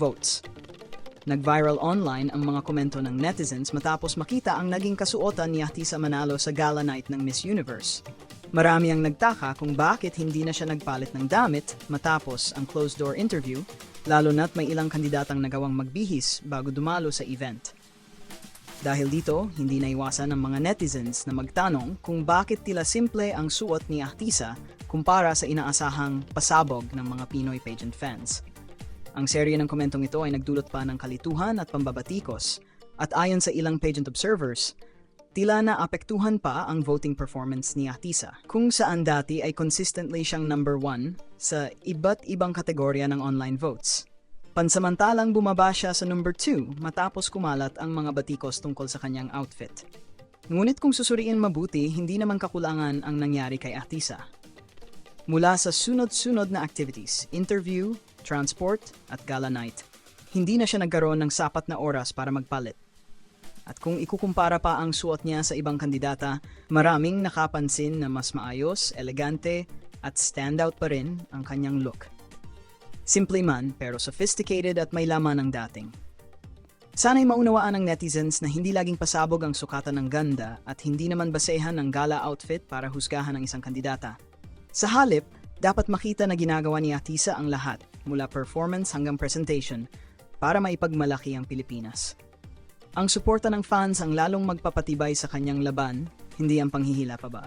votes. Nag-viral online ang mga komento ng netizens matapos makita ang naging kasuotan ni Atisa Manalo sa gala night ng Miss Universe. Marami ang nagtaka kung bakit hindi na siya nagpalit ng damit matapos ang closed-door interview, lalo na't may ilang kandidatang nagawang magbihis bago dumalo sa event. Dahil dito, hindi naiwasan ng mga netizens na magtanong kung bakit tila simple ang suot ni Ahtisa kumpara sa inaasahang pasabog ng mga Pinoy pageant fans. Ang serye ng komentong ito ay nagdulot pa ng kalituhan at pambabatikos at ayon sa ilang pageant observers, tila na apektuhan pa ang voting performance ni Ahtisa kung saan dati ay consistently siyang number one sa iba't ibang kategorya ng online votes. Pansamantalang bumaba siya sa number 2 matapos kumalat ang mga batikos tungkol sa kanyang outfit. Ngunit kung susuriin mabuti, hindi naman kakulangan ang nangyari kay Atisa. Mula sa sunod-sunod na activities, interview, transport, at gala night, hindi na siya nagkaroon ng sapat na oras para magpalit. At kung ikukumpara pa ang suot niya sa ibang kandidata, maraming nakapansin na mas maayos, elegante, at standout pa rin ang kanyang look. Simple man pero sophisticated at may laman ang dating. Sana'y maunawaan ng netizens na hindi laging pasabog ang sukatan ng ganda at hindi naman basehan ng gala outfit para husgahan ng isang kandidata. Sa halip, dapat makita na ginagawa ni Atisa ang lahat mula performance hanggang presentation para maipagmalaki ang Pilipinas. Ang suporta ng fans ang lalong magpapatibay sa kanyang laban, hindi ang panghihila pa ba?